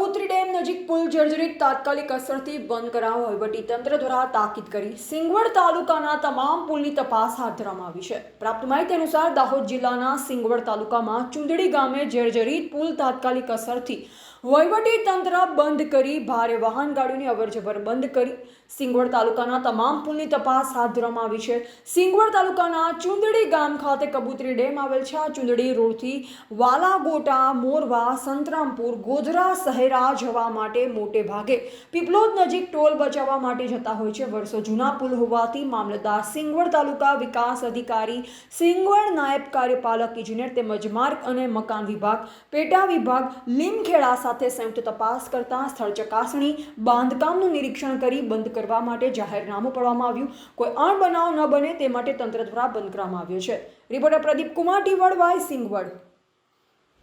Kabutari dam નજીક પુલ જર્જરિત તાત્કાલિક અસરથી બંધ કરાવવા વહીવટીતંત્ર દ્વારા તાકીદ કરી સિંગવડ તાલુકાના તમામ પુલની તપાસ હાથ ધરવામાં આવી છે. પ્રાપ્ત માહિતી અનુસાર દાહોદ જિલ્લાના સિંગવડ તાલુકામાં ચુંદડી ગામે જર્જરિત પુલ તાત્કાલિક અસરથી વહીવટી તંત્ર બંધ કરી ભારે વાહન ગાડીઓની અવરજવર બંધ કરી. સિંગવડ તાલુકાના તમામ પુલની તપાસ હાથ ધરવામાં આવી છે. સિંગવડ તાલુકાના ચુંદડી ગામ ખાતે કબૂતરી ડેમ આવેલ છે. આ ચુંદડી રોડથી વાલાગોટા, મોરવા, સંતરામપુર, ગોધરા સહેરા જવા માટે મોટે ભાગે. પીપલોદ નજીક ટોલ બચાવવા માટે જતા હોય છે. વર્ષો જૂના પુલ હોવાથી મામલતદાર સિંગવડ તાલુકા વિકાસ અધિકારી સિંગવડ નાયબ કાર્યપાલક, ઇજનેર તેમજ માર્ગ અને મકાન વિભાગ, પેટા વિભાગ, લીમખેડા સાથે સંયુક્ત તપાસ કરતા સ્થળ ચકાસણી, બાંધકામનું નિરીક્ષણ કરી બંધ કરવા માટે જાહેરનામું પાડવામાં આવ્યું. કોઈ અણબનાવ ન બને તે માટે તંત્ર દ્વારા બંધ કરવામાં આવ્યો છે. રિપોર્ટર પ્રદીપ કુમાર ટીવડ વાય સિંગવડ